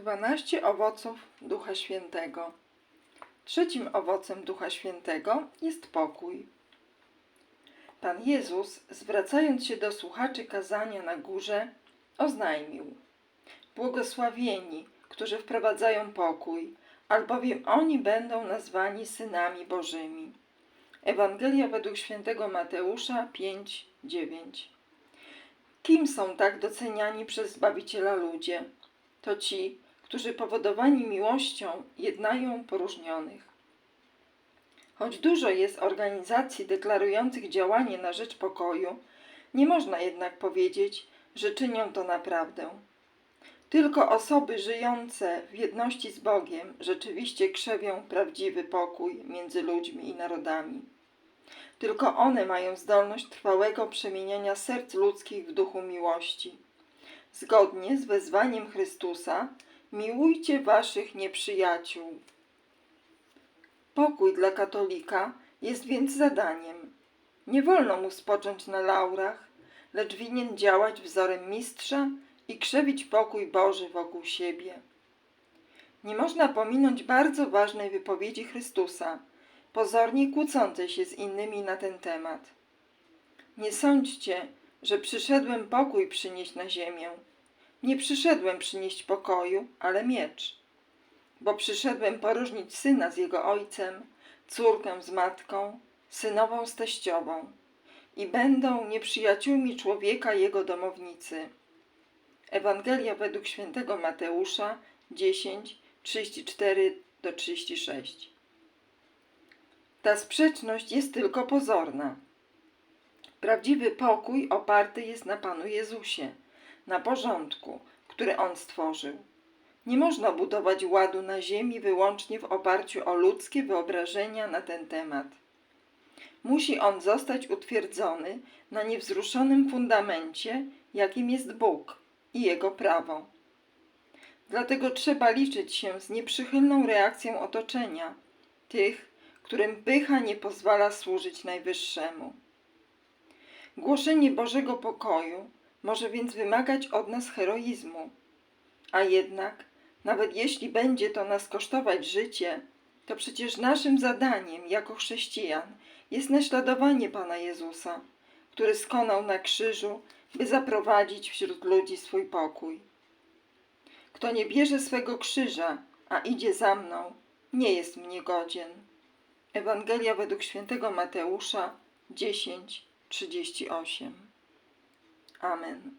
Dwanaście owoców Ducha Świętego. Trzecim owocem Ducha Świętego jest pokój. Pan Jezus, zwracając się do słuchaczy kazania na górze, oznajmił: Błogosławieni, którzy wprowadzają pokój, albowiem oni będą nazwani synami Bożymi. Ewangelia według świętego Mateusza 5:9. Kim są tak doceniani przez Zbawiciela ludzie? To ci, którzy powodowani miłością jednają poróżnionych. Choć dużo jest organizacji deklarujących działanie na rzecz pokoju, nie można jednak powiedzieć, że czynią to naprawdę. Tylko osoby żyjące w jedności z Bogiem rzeczywiście krzewią prawdziwy pokój między ludźmi i narodami. Tylko one mają zdolność trwałego przemieniania serc ludzkich w duchu miłości. Zgodnie z wezwaniem Chrystusa, miłujcie waszych nieprzyjaciół. Pokój dla katolika jest więc zadaniem. Nie wolno mu spocząć na laurach, lecz winien działać wzorem mistrza i krzewić pokój Boży wokół siebie. Nie można pominąć bardzo ważnej wypowiedzi Chrystusa, pozornie kłócącej się z innymi na ten temat. Nie sądźcie, że przyszedłem pokój przynieść na ziemię. Nie przyszedłem przynieść pokoju, ale miecz. Bo przyszedłem poróżnić syna z jego ojcem, córkę z matką, synową z teściową i będą nieprzyjaciółmi człowieka jego domownicy. Ewangelia według świętego Mateusza 10, 34 do 36. Ta sprzeczność jest tylko pozorna. Prawdziwy pokój oparty jest na Panu Jezusie, na porządku, który On stworzył. Nie można budować ładu na ziemi wyłącznie w oparciu o ludzkie wyobrażenia na ten temat. Musi on zostać utwierdzony na niewzruszonym fundamencie, jakim jest Bóg i Jego prawo. Dlatego trzeba liczyć się z nieprzychylną reakcją otoczenia, tych, którym pycha nie pozwala służyć Najwyższemu. Głoszenie Bożego pokoju może więc wymagać od nas heroizmu, a jednak, nawet jeśli będzie to nas kosztować życie, to przecież naszym zadaniem jako chrześcijan jest naśladowanie Pana Jezusa, który skonał na krzyżu, by zaprowadzić wśród ludzi swój pokój. Kto nie bierze swego krzyża, a idzie za mną, nie jest mnie godzien. Ewangelia według świętego Mateusza 10:38. Amen.